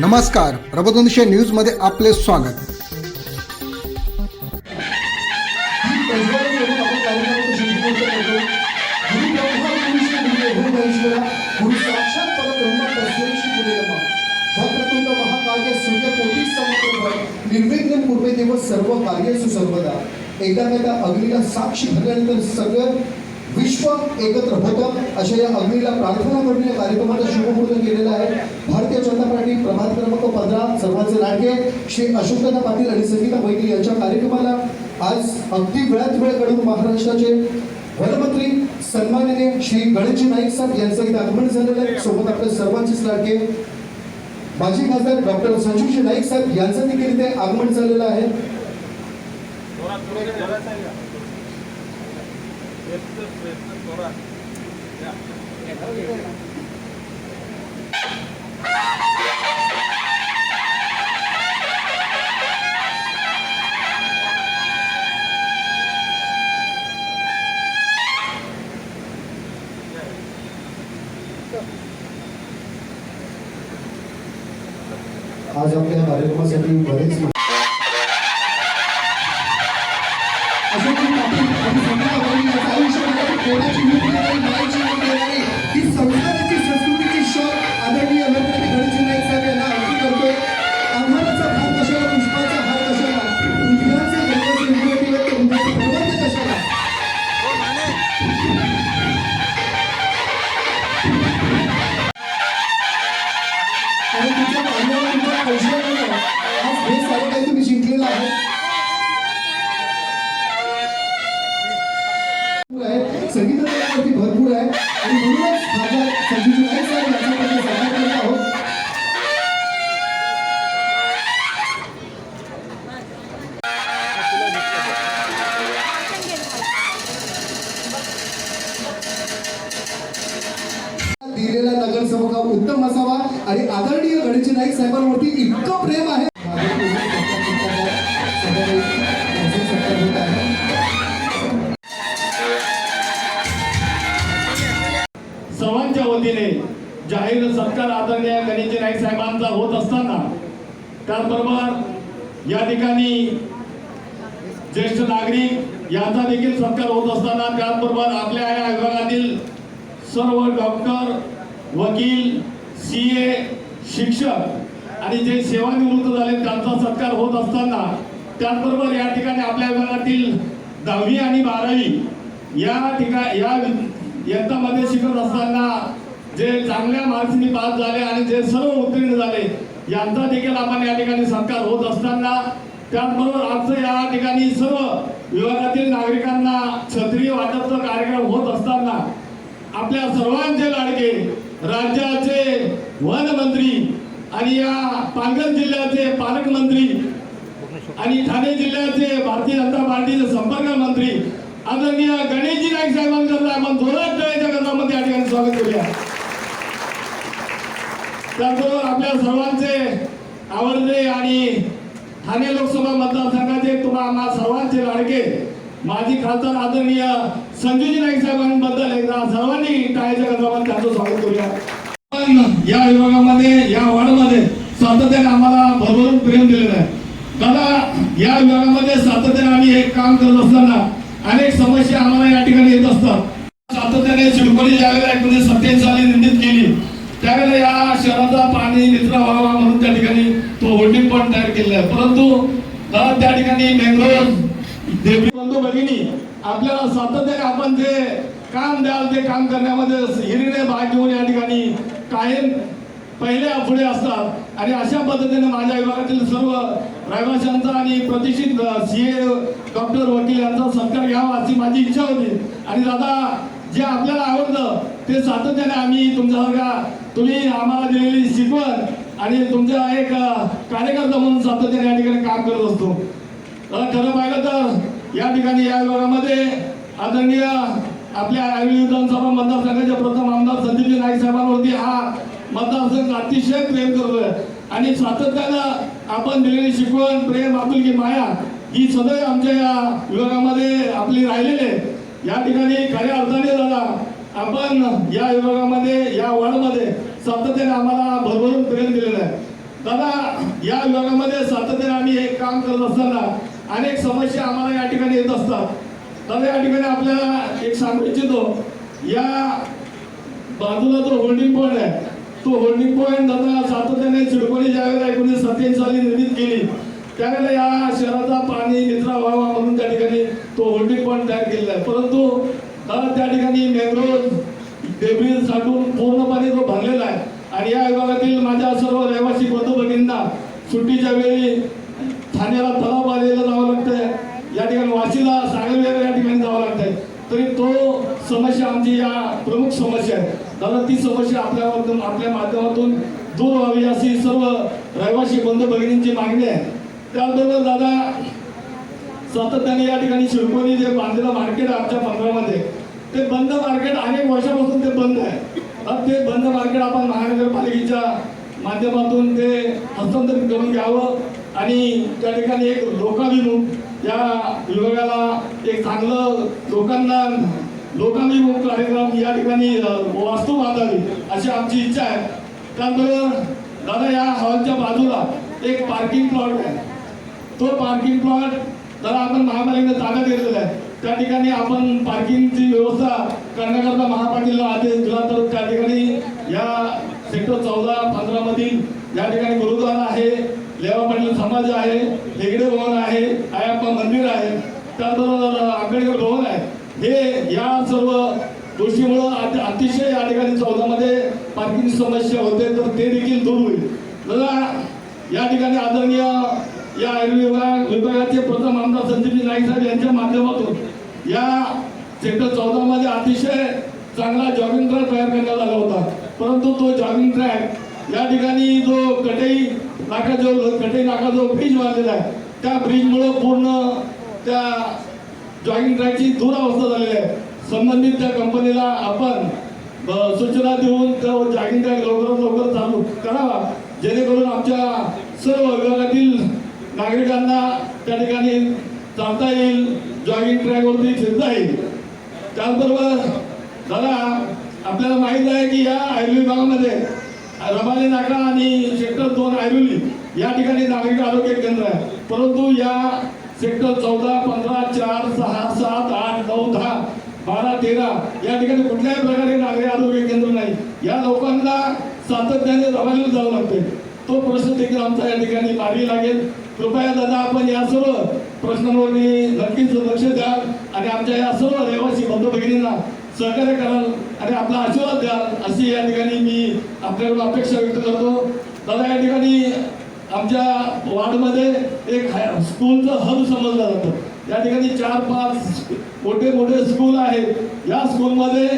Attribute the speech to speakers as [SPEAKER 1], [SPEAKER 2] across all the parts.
[SPEAKER 1] नमस्कार. प्रबोधनशे न्यूजमध्ये आपले स्वागत.
[SPEAKER 2] निर्विघ्न पूर्वे देव सर्व कार्य सर्वदा एकदा एकदा अग्नीला साक्षी धरल्यानंतर सगळं विश्व एकत्र होतं अशा या अग्नीला प्रार्थना करून या कार्यक्रमाचा शुभमुहूर्त केलेला आहे. भारतीय जनता पार्टी प्रभात क्रमांक पंधरा सर्वांचे लाडके. श्री अशोकदादा पाटील आणि संगीता मैत्री यांच्या कार्यक्रमाला आज अगदी वेळात वेळ घडून महाराष्ट्राचे वनमंत्री सन्माननीय श्री गणेशजी नाईक साहेब यांचं इथे आगमन झालेलं आहे. सोबत आपल्या सर्वांचेच लाडके माजी खासदार डॉक्टर संजीवजी नाईक साहेब यांचं देखील इथे आगमन झालेलं आहे. आज आपल्या कार्यक्रमासाठी बरेच संगीतावरती भरपूर आहे. आणि म्हणूनच खासदार
[SPEAKER 3] त्याचबरोबर या ठिकाणी ज्येष्ठ नागरिक यांचा देखील सत्कार होत असताना त्याचबरोबर आपल्या या विभागातील सर्व डॉक्टर वकील सी ए शिक्षक आणि जे सेवानिवृत्त झाले त्यांचा सत्कार होत असताना त्याचबरोबर या ठिकाणी आपल्या विभागातील दहावी आणि बारावी या ठिकाणी या यंत्रामध्ये शिकत असताना जे चांगल्या मार्क्सनी पास झाले आणि जे सर्व उत्तीर्ण झाले यांचा देखील आपण या ठिकाणी सत्कार होत असताना त्याचबरोबर आमचं या ठिकाणी सर्व विभागातील नागरिकांना क्षत्रिय वाटपचा कार्यक्रम होत असताना आपल्या सर्वांचे लाडके राज्याचे वन मंत्री आणि या पालघर जिल्ह्याचे पालकमंत्री आणि ठाणे जिल्ह्याचे भारतीय जनता पार्टीचे संपर्क मंत्री आदरणीय गणेशजी नाईक साहेबांकरता आपण जोरात टाळ्याच्या गजरामध्ये या ठिकाणी स्वागत करूया. त्याचबरोबर आपल्या सर्वांचे आवडते आणि ठाणे लोकसभा मतदारसंघाचे तुम्हा आम्हा सर्वांचे लाडके माजी खासदार आदरणीय संजूजी नाईक साहेबांबद्दल एकदा सर्वांनी टाळ्याच्या गजरामध्ये त्यांचं स्वागत करूया. या विभागामध्ये या वार्डमध्ये सातत्याने आम्हाला भरभरून प्रेम दिलेलं आहे. दादा या विभागामध्ये सातत्याने आम्ही हे काम करत असताना अनेक समस्या आम्हाला या ठिकाणी येत असतात. सातत्याने चिडकोली ज्यावेळेला एकोणीसशे सत्याऐंशी साली केली. त्यावेळेला या शहराचा पाणी निचरा व्हावा म्हणून त्या ठिकाणी तो होल्डिंग पण तयार केलेला आहे. परंतु त्या ठिकाणी मेंगलोर देवरी बंधू भगिनी आपल्याला सातत्याने आपण जे काम द्याल ते काम करण्यामध्ये हिरीने भाग घेऊन या ठिकाणी कायम पहिल्या पुढे असतात. आणि अशा पद्धतीने माझ्या विभागातील सर्व रहिवाशांचा आणि प्रतिष्ठित सी ए डॉक्टर वकील यांचा सत्कार घ्यावा अशी माझी इच्छा होती. आणि दादा जे आपल्याला आवडतं ते सातत्याने आम्ही तुमच्यासारखा तुम्ही आम्हाला दिलेली शिकवण आणि तुमचा एक कार्यकर्ता म्हणून सातत्याने या ठिकाणी काम करत असतो. खरं पाहिलं तर या ठिकाणी या विभागामध्ये आदरणीय आपल्या आयुर्वेद विधानसभा मतदारसंघाचे प्रथम आमदार संदीपजी नाईक साहेबांवरती हा मतदारसंघ अतिशय प्रेम करतोय. आणि सातत्यानं आपण दिलेली शिकवण प्रेम आपुलकी माया ही सदैव आमच्या या विभागामध्ये आपली राहिलेली आहे. या ठिकाणी खऱ्या अर्थाने दादा आपण या विभागामध्ये या वॉर्डमध्ये सातत्याने आम्हाला भरभरून प्रेम दिलेलं आहे. दादा या विभागामध्ये सातत्याने आम्ही हे काम करत असताना अनेक समस्या आम्हाला या ठिकाणी येत असतात. दादा या ठिकाणी आपल्याला एक सांगू इच्छितो. या बाजूला जो होल्डिंग पॉईंट आहे तो होल्डिंग पॉईंट दादा सातत्याने चिडकोणी ज्यावेळेला एकोणीसशे सत्याऐंशी साली निर्मित केली. त्यावेळेला या शहराचा पाणी निचरा व्हावा म्हणून त्या ठिकाणी तो होल्डिंग पॉईंट तयार केलेला आहे. परंतु त्या ठिकाणी मॅंग्रोव्ह डेब्रिज साठून पूर्णपणे तो भरलेला आहे. आणि या विभागातील माझ्या सर्व रहिवासी बंधू भगिनींना सुट्टीच्या वेळी ठाण्याला तलाव आलेला जावं लागतंय. या ठिकाणी वाशीला सांगलीला या ठिकाणी जावं लागतंय. तरी तो समस्या आमची या प्रमुख समस्या आहे. दादा ती समस्या आपल्यावरून आपल्या माध्यमातून दूर व्हावी अशी सर्व रहिवासी बंधू भगिनींची मागणी आहे. त्यानंतर दादा सातत्याने या ठिकाणी शिरकोली जे बांधलेलं मार्केट आहे आमच्या पंधरामध्ये ते बंद मार्केट अनेक वर्षापासून ते बंद आहे. आता ते बंद मार्केट आपण महानगरपालिकेच्या माध्यमातून ते हस्तांतरित करून घ्यावं आणि त्या ठिकाणी एक लोकाभिमुख या विभागाला एक चांगलं लोकांना लोकाभिमुख कार्यक्रम या ठिकाणी वास्तू बांधावी अशी आमची इच्छा आहे. त्यानंतर दादा या हॉलच्या बाजूला एक पार्किंग प्लॉट आहे. तो पार्किंग प्लॉट जरा आपण महापालिकेने जागा घेतलेला आहे. त्या ठिकाणी आपण पार्किंगची व्यवस्था करण्याकरता महापालिकेला आदेश दिला. तर त्या ठिकाणी या सेक्टर चौदा पंधरा मधील या ठिकाणी गुरुद्वारा आहे लेवा पाटील समाज आहे हेगडे भवन आहे आयाप्पा मंदिर आहे त्याचबरोबर आंबेडकर भवन आहे. हे या सर्व गोष्टीमुळं अति- अतिशय या ठिकाणी चौदामध्ये पार्किंग समस्या होते तर ते देखील दूर होईल. दादा या ठिकाणी आदरणीय या आयुर्विभाग विभागाचे प्रथम आमदार संदीपजी नाईक साहेब यांच्या माध्यमातून या सेक्टर चौदा मध्ये अतिशय चांगला जॉगिंग ट्रॅक तयार करण्यात आला होता. परंतु तो जॉगिंग ट्रॅक या ठिकाणी जो कटई नाका जो कटई नाका जो ब्रिज बांधलेला आहे त्या ब्रिजमुळं पूर्ण त्या जॉगिंग ट्रॅकची दुरावस्था झालेली आहे. संबंधित त्या कंपनीला आपण सूचना देऊन तो जॉगिंग ट्रॅक लवकरात लवकर चालू करावा. जेणेकरून आमच्या सर्व विभागातील नागरिकांना त्या ठिकाणी चालता येईल जॉगिंग ट्रॅकवरती फिरता येईल. त्याचबरोबर दादा आपल्याला माहीत आहे की या आयुर्वेद भागामध्ये रमाली नाका आणि सेक्टर दोन आयुर्वेली या ठिकाणी नागरिक आरोग्य केंद्र आहे. परंतु या सेक्टर चौदा पंधरा चार सहा सात आठ नऊ दहा बारा तेरा या ठिकाणी कुठल्याही प्रकारे नागरिक आरोग्य केंद्र नाही. या लोकांना सातत्याने रबालीला जावं लागते तो प्रश्न देखील आमचा या ठिकाणी मार्गी लागेल. कृपया दादा आपण या सर्व प्रश्नांवर मी नक्कीच लक्ष द्या आणि आमच्या या सर्व रहिवासी बंधू भगिनींना सहकार्य कराल आणि आपला आशीर्वाद द्याल अशी या ठिकाणी मी आपल्याकडून अपेक्षा व्यक्त करतो. दादा या ठिकाणी आमच्या वार्डमध्ये एक हाय- स्कूलचं हब समजलं जातं. या ठिकाणी चार पाच मोठे मोठे स्कूल आहेत. या स्कूलमध्ये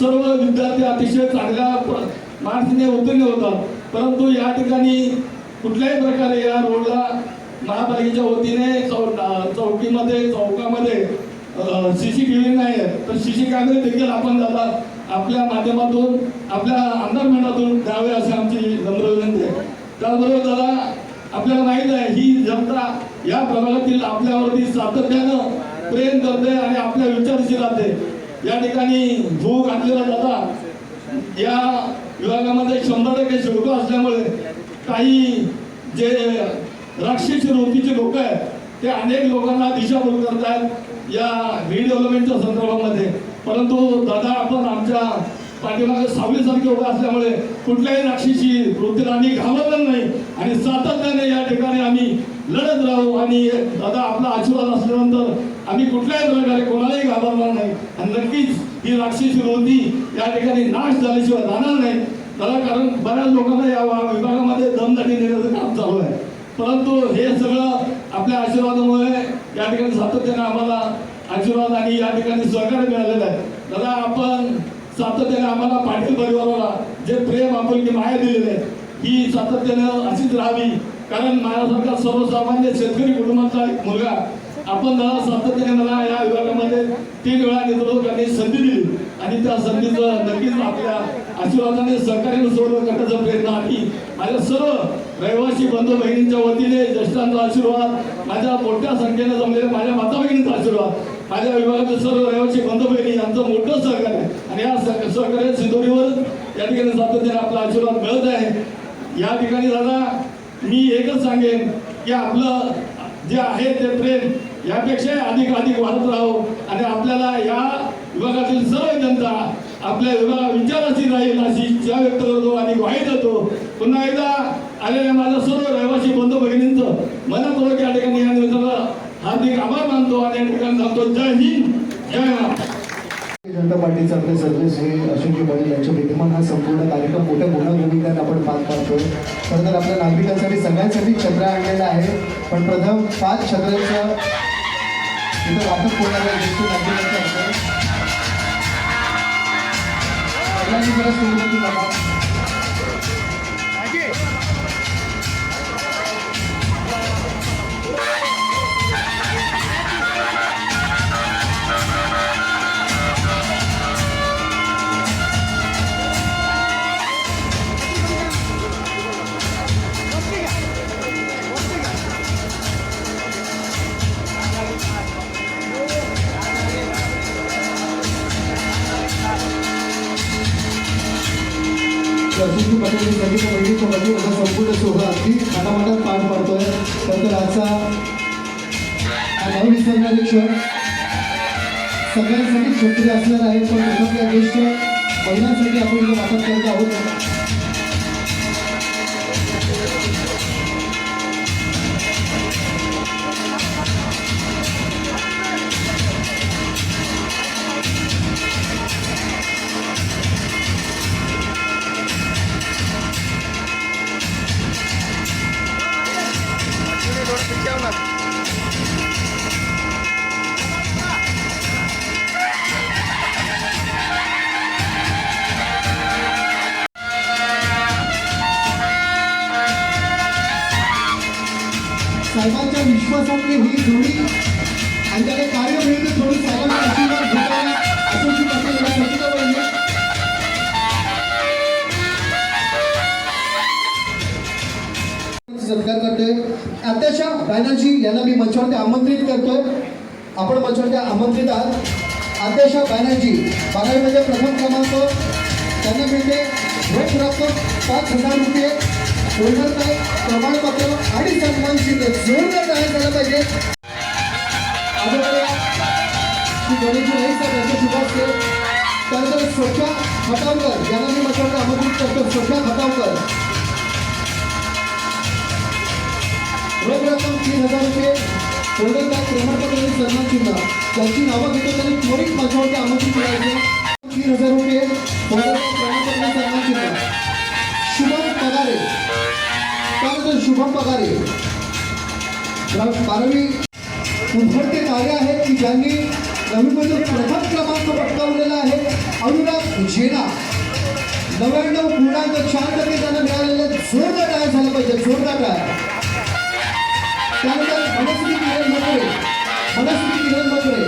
[SPEAKER 3] सर्व विद्यार्थी अतिशय चांगल्या प्र- मार्क्सने उत्तीर्ण होतात. परंतु या ठिकाणी कुठल्याही प्रकारे या रोडला महापालिकेच्या वतीने चौ चौकीमध्ये चौकामध्ये सी सी टी व्ही नाही आहे तर सी सी कॅमेरे देखील आपण दादा आपल्या माध्यमातून आपल्या आमदार मंडळातून द्यावे असे आमची नम्र विनंती आहे. त्याचबरोबर दादा आपल्याला माहीत आहे ही जनता या प्रभागातील आपल्यावरती सातत्यानं प्रेम करते आणि आपल्या विचारशी राहते. या ठिकाणी भू घातलेला दादा या विभागामध्ये शंभर टक्के शुल्क असल्यामुळे काही जे राक्षसी रोखीचे लोक आहेत. ते अनेक लोकांना दिशाभूल आहेत या रिडेव्हलपमेंटच्या संदर्भामध्ये. परंतु दादा आपण आमच्या पाठीमागे सावलीसारखे उभे असल्यामुळे कुठल्याही राक्षसी वृत्तीला आम्ही घाबरलं नाही आणि सातत्याने या ठिकाणी आम्ही लढत राहू आणि दादा आपला आशीर्वाद असल्यानंतर आम्ही कुठल्याही प्रकारे कोणालाही घाबरणार नाही. आणि नक्कीच ही राक्षसी वृत्ती या ठिकाणी नाश झाल्याशिवाय राहणार नाही. त्याला कारण बऱ्याच लोकांना या विभागामध्ये दमदाटी देण्याचं काम चालू आहे. परंतु हे सगळं आपल्या आशीर्वादामुळे या ठिकाणी सातत्याने आम्हाला आशीर्वाद आणि या ठिकाणी सहकार्य मिळालेलं आहे. दादा आपण सातत्याने आम्हाला पाटील परिवाराला जे प्रेम आपण माया दिलेले आहे ही सातत्यानं अशीच राहावी. कारण माझ्यासारखा सर्वसामान्य शेतकरी कुटुंबाचा एक मुलगा आपण दादा सातत्याने मला या विभागामध्ये तीन वेळा नेतृत्व करण्याची संधी दिली. आणि त्या संधीचं नक्कीच आपल्या आशीर्वादाने सहकार्याने सोडवं करण्याचा प्रयत्न आणि माझ्या सर्व रहिवासी बंधू बहिणींच्या वतीने ज्येष्ठांचा आशीर्वाद माझ्या मोठ्या संख्येने जमलेल्या माझ्या माता बहिणींचा आशीर्वाद माझ्या विभागातील सर्व रहिवासी बंधू बहिणी यांचं मोठं सहकार्य आहे. आणि या सहकार्य सिंधोरीवर या ठिकाणी सातत्याने आपला आशीर्वाद मिळत आहे या ठिकाणी दादा मी एकच सांगेन की आपलं जे आहे ते प्रेम यापेक्षा अधिक अधिक वाढत राहो आणि आपल्याला या विभागातील सर्व जनता आपल्या विभागा विचाराची राहील अशी इच्छा व्यक्त करतो आणि ग्वाही देतो पुन्हा एकदा आलेल्या माझ्या सर्व रहिवासी बंधू भगिनींचं मनापूर्वक या ठिकाणी या निमित्ताला हार्दिक आभार मानतो आणि या ठिकाणी सांगतो जय हिंद जय महाराष्ट्र.
[SPEAKER 2] जनता पार्टीचे आपले सदस्य श्री अशोकजी पाटील यांच्या विद्यमान हा संपूर्ण कार्यक्रम मोठ्या भूमिकेत आपण पार पाडतोय. खरं तर आपल्या नागरिकांसाठी सगळ्यांसाठी छत्र आणलेलं आहे. पण प्रथम पाच छत्रांचं इथं वाटप होणार आहे ज्येष्ठ नागरिकांच्या हस्ते. सगळ्यांनी जरा सुरुवाती करा. अशोकजी असणार आहे पण महिलांसाठी आपण वाटप करत आहोत. विश्वासातली ही जोडी. आणि त्याला कार्य मिळते थोडी साहेबांचा सत्कार करतोय. अत्याशा बॅनर्जी यांना मी मंचावरती आमंत्रित करतोय. आपण मंचावरती आमंत्रित आहात. अत्याशा बॅनर्जी बारावीमध्ये प्रथम क्रमांक. त्यांना मिळते. रोख रक्कम पाच हजार रुपये. होल्डर प्रमाणपत्र आणि सन्मान चिन्ह जोरदार जाहीर झालं पाहिजे. त्यानंतर स्वच्छा खटावकर यांना मी मंचावरती आमंत्रित करतो स्वच्छा खटावकर रोख रक्कम तीन हजार रुपये होल्डर बॅग प्रमाणपत्र आणि सन्मान चिन्ह. त्यांची नावं घेतो त्यांनी त्वरित माझ्यावरती आमंत्रित करायचे. तीन हजार रुपये ग्रा- बारावी उभरते कार्य आहेत की ज्यांनी नवीमध्ये प्रथम क्रमांक पटकावलेला आहे? अनुराग जेना नव्याण्णव पूर्णांक चार टक्के जोरदार टाळ्या झालं जोरदार टाळ्या मनस्वी किरण मकरे मनस्वी किरण मकरे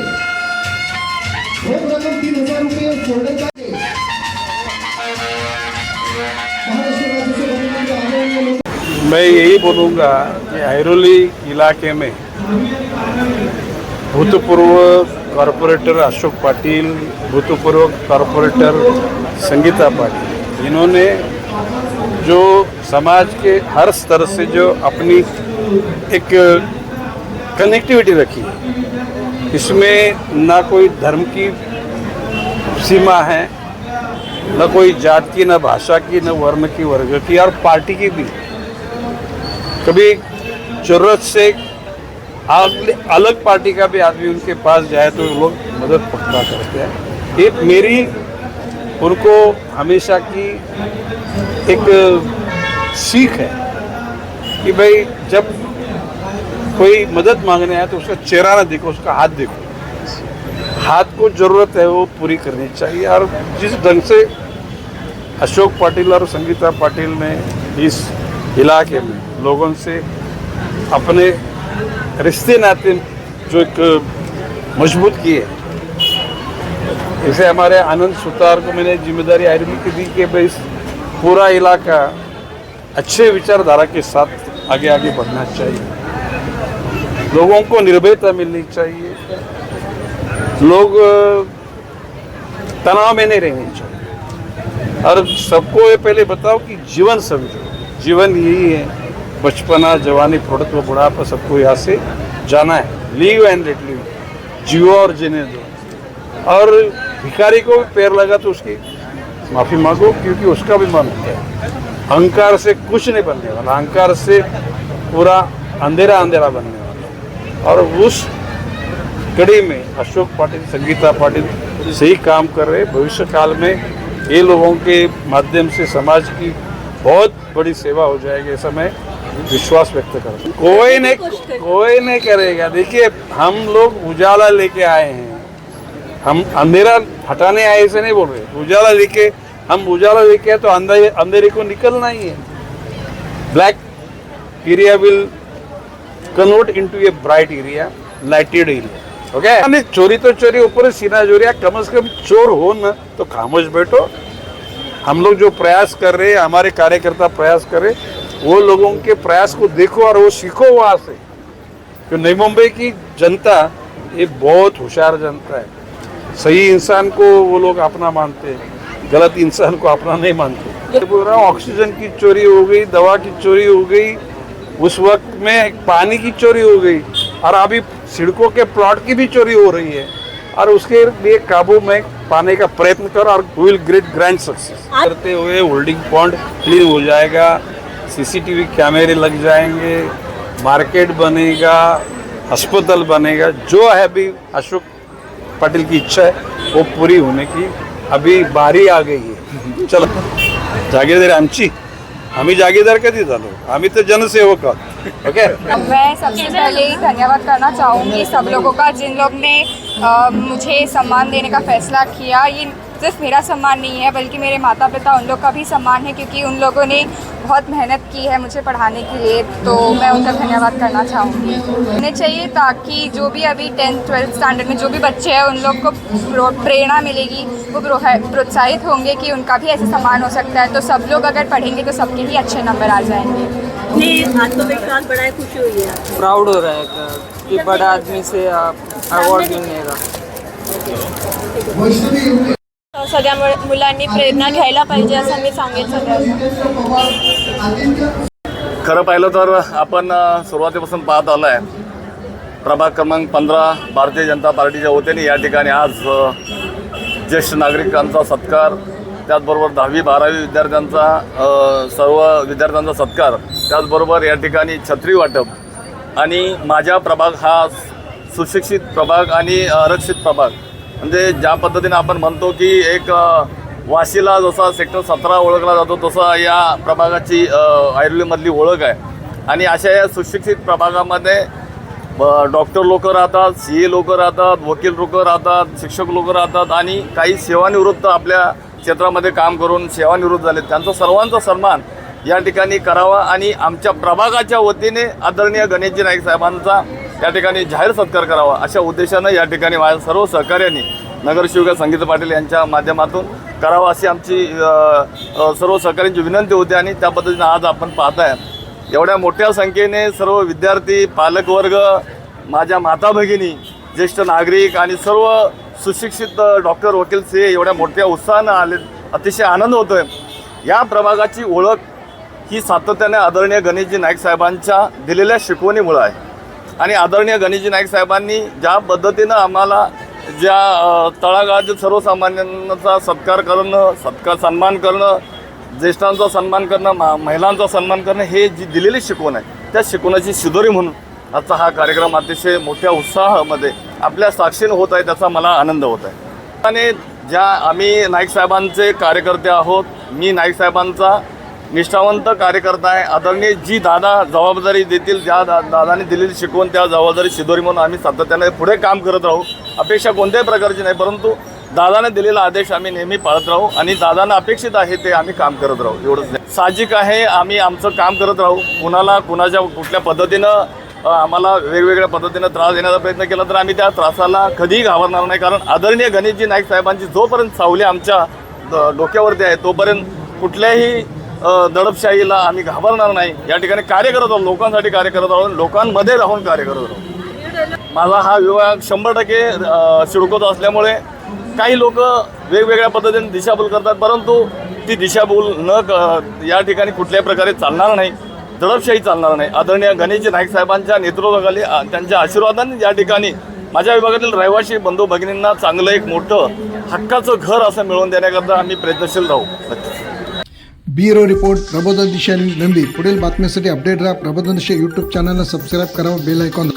[SPEAKER 2] रोख रक्कम तीन हज़ार रुपये लोक
[SPEAKER 4] मैं यही बोलूँगा कि ऐरोली इलाके में भूतपूर्व कॉरपोरेटर अशोक पाटिल, भूतपूर्व कॉरपोरेटर संगीता पाटिल, इन्होंने जो समाज के हर स्तर से जो अपनी एक कनेक्टिविटी रखी इसमें ना कोई धर्म की सीमा है, न कोई जात की न भाषा की, न वर्ण की, वर्ग की, और पार्टी की भी कभी ज़रूरत से अलग पार्टी का भी आदमी उनके पास जाए तो लोग मदद पक्का करते हैं। ये मेरी, उनको हमेशा की एक सीख है कि भाई, जब कोई मदद मांगने आए तो उसका चेहरा ना देखो, उसका हाथ देखो। हाथ को ज़रूरत है वो पूरी करनी चाहिए। और जिस ढंग से अशोक पाटिल और संगीता पाटिल ने इस इलाके में लोगों से अपने रिश्ते नाते जो एक मज़बूत किए। जैसे हमारे आनंद सुतार को मैंने ज़िम्मेदारी आयरन की दी कि भाई पूरा इलाका अच्छे विचारधारा के साथ आगे आगे बढ़ना चाहिए। लोगों को निर्भयता मिलनी चाहिए। लोग तनाव में नहीं रहने चाहिए। और सबको ये पहले बताओ कि जीवन समझो। जीवन यही है बचपना, जवानी प्रौढ़त्व बुढ़ापा, सबको यहाँ से जाना है। लीव एंड लेट लीव जियो और जीने दो। और भिखारी को भी पैर लगा तो उसकी माफ़ी मांगो, क्योंकि उसका भी मन होता है। अहंकार से कुछ नहीं बनने वाला। अहंकार से पूरा अंधेरा अंधेरा बनने वाला। और उस कड़ी में अशोक पाटिल, संगीता पाटिल सही काम कर रहे। भविष्य काल में ये लोगों के माध्यम से समाज की बहुत बड़ी सेवा हो जाएगी। ऐसा मैं विश्वास व्यक्त करता हूँ। कोई नहीं कोई नहीं करेगा। देखिए हम लोग उजाला लेके आए हैं। हम अंधेरा हटाने आए ऐसे नहीं बोल रहे। उजाला लेके हम उजाला लेके आए तो अंधेरे अंधेरे को निकलना ही है। Black area will convert into a bright area lighted area okay आणि चोरी तो चोरी ऊपर सीना चोरिया कम से कम चोर हो ना तो खामोश बैठो। हम लोग जो प्रयास कर रहे हैं हमारे कार्यकर्ता प्रयास कर रहे हैं, वो लोगों के प्रयास को देखो और वो सीखो वहाँ से। कि नई मुंबई की जनता ये बहुत होशियार जनता है। सही इंसान को वो लोग अपना मानते हैं गलत इंसान को अपना नहीं मानते। बोल रहा हूँ ऑक्सीजन की चोरी हो गई दवा की चोरी हो गई उस वक्त में पानी की चोरी हो गई और अभी सड़कों के प्लॉट की भी चोरी हो रही है। और उसके लिए काबू में पाने का प्रयत्न करो और विल ग्रेट ग्रैंड सक्सेस करते हुए होल्डिंग पॉइंट क्लीन हो जाएगा। सीसीटीवी कैमरे लग जाएँगे मार्केट बनेगा अस्पताल बनेगा जो है अभी अशोक पाटिल की इच्छा है वो पूरी होने की अभी बारी आ गई है। चलो जागीरदारी आमची आम्ही जागीरदार कधी झालो? आम्ही तर जनसेवक आहोत ओके?
[SPEAKER 5] मैं सबसे पहले धन्यवाद करना चाहूँगी सब लोगों का जिन लोग ने अ, मुझे सम्मान देने का फैसला किया। ये सिर्फ़ मेरा सम्मान नहीं है बल्कि मेरे माता पिता उन लोग का भी सम्मान है क्योंकि उन लोगों ने बहुत मेहनत की है मुझे पढ़ाने के लिए तो मैं उनका धन्यवाद करना चाहूँगी। उन्हें चाहिए ताकि जो भी अभी टेंथ ट्वेल्थ स्टैंडर्ड में जो भी बच्चे हैं उन लोग को प्रेरणा मिलेगी वो प्रोत्साहित होंगे कि उनका भी ऐसे सम्मान हो सकता है। तो सब लोग अगर पढ़ेंगे तो सबके ही अच्छे नंबर आ जाएँगे।
[SPEAKER 6] खुशी हुई है।
[SPEAKER 7] प्राउड हो रहा है कि- बड़ा आदमी से आप अवार्ड मिलने का।
[SPEAKER 6] सगळ्या मुलांनी प्रेरणा घ्यायला पाहिजे असं मी सांगेन सगळ्यांना.
[SPEAKER 8] खरं पाहिलं तर आपण सुरुवातीपासून पाहत आलो आहे प्रभाग क्रमांक पंधरा भारतीय जनता पार्टीच्या वतीने या ठिकाणी आज ज्येष्ठ नागरिकांचा सत्कार त्याचबरोबर दहावी बारावी विद्यार्थ्यांचा सर्व विद्यार्थ्यांचा सत्कार त्याचबरोबर या ठिकाणी छत्री वाटप आणि माझा प्रभाग हा सुशिक्षित प्रभाग आणि आरक्षित प्रभाग. म्हणजे ज्या पद्धतीने आपण म्हणतो की एक वाशीला जसा सेक्टर सतरा ओळखला जातो तसा या प्रभागाची आयुर्वेदमधली ऐरोलीमधली ओळख आहे. आणि अशा या सुशिक्षित प्रभागामध्ये डॉक्टर लोक राहतात सी ए लोक राहतात वकील लोक राहतात शिक्षक लोक राहतात आणि काही सेवानिवृत्त आपल्या क्षेत्रामध्ये काम करून सेवानिवृत्त झाले त्यांचा सर्वांचा सन्मान या ठिकाणी करावा आणि आमच्या प्रभागाच्या वतीने आदरणीय गणेशजी नाईक साहेबांचा या ठिकाणी जाहीर सत्कार करावा अशा उद्देशानं या ठिकाणी माझ्या सर्व सहकार्यांनी नगरसेविका संगीता पाटील यांच्या माध्यमातून करावा अशी आमची सर्व सहकाऱ्यांची विनंती होती आणि त्या पद्धतीनं आज आपण पाहताय. एवढ्या मोठ्या संख्येने सर्व विद्यार्थी पालकवर्ग माझ्या माता भगिनी ज्येष्ठ नागरिक आणि सर्व सुशिक्षित डॉक्टर वकील से एवढ्या मोठ्या उत्साहानं आले. अतिशय आनंद होतो आहे या प्रभागाची ओळख ही सातत्याने आदरणीय गणेशजी नाईक साहेबांच्या दिलेल्या शिकवणीमुळं आहे. आणि आदरणीय गणेशजी नाईक साहेबांनी ज्या पद्धतीनं आम्हाला ज्या तळागाळातील सर्वसामान्यांचा सत्कार करणं सत्कार सन्मान करणं ज्येष्ठांचा सन्मान करणं मा महिलांचा सन्मान करणं हे जी दिलेली शिकवण आहे त्या शिकवण्याची शिदोरी म्हणून आजचा हा कार्यक्रम अतिशय मोठ्या उत्साहामध्ये आपल्या साक्षीनं होत आहे त्याचा मला आनंद होत आहे. आणि ज्या आम्ही नाईक साहेबांचे कार्यकर्ते आहोत मी नाईक साहेबांचा निष्ठावंत कार्यकर्ता आहे. आदरणीय जी दादा जबाबदारी देतील ज्या दा दादाने दिलेली शिकवण त्या जबाबदारी शिदोरी म्हणून आम्ही सातत्याने पुढे काम करत राहू. अपेक्षा कोणत्याही प्रकारची नाही परंतु दादाने दिलेला आदेश आम्ही नेहमी पाळत राहू आणि दादांना अपेक्षित आहे ते आम्ही काम करत राहू. एवढंच नाही. साहजिक आहे आम्ही आमचं काम करत राहू. कुणाला कुणाच्या कुठल्या पद्धतीनं आम्हाला वेगवेगळ्या पद्धतीनं त्रास देण्याचा प्रयत्न केला तर आम्ही त्या त्रासाला कधीही घाबरणार नाही. कारण आदरणीय गणेशजी नाईक साहेबांची जोपर्यंत सावली आमच्या डोक्यावरती आहे तोपर्यंत कुठल्याही दडपशाहीला आम्ही घाबरणार नाही. या ठिकाणी कार्य करत आहोत. लोकांसाठी कार्य करत आहोत. लोकांमध्ये राहून कार्य करत आहोत. माझा हा विभाग शंभर टक्के अ, असल्यामुळे काही लोक वेगवेगळ्या पद्धतीने दिशाभूल करतात. परंतु ती दिशाभूल न क या ठिकाणी कुठल्याही प्रकारे चालणार नाही. दडपशाही चालणार नाही. आदरणीय गणेश नाईक साहेबांच्या नेतृत्वाखाली त्यांच्या आशीर्वादाने या ठिकाणी माझ्या विभागातील रहिवासी बंधू भगिनींना चांगलं एक मोठं हक्काचं घर असं मिळवून देण्याकरता आम्ही प्रयत्नशील राहू. नक्कीच.
[SPEAKER 1] ब्युरो रिपोर्ट प्रबोधन दिशा न्यूज नंदी. पुढील बातम्यांसाठी अपडेट राहा प्रबोधन दिशा यूट्यूब चॅनलला सबस्क्राईब करा बेल आयकॉन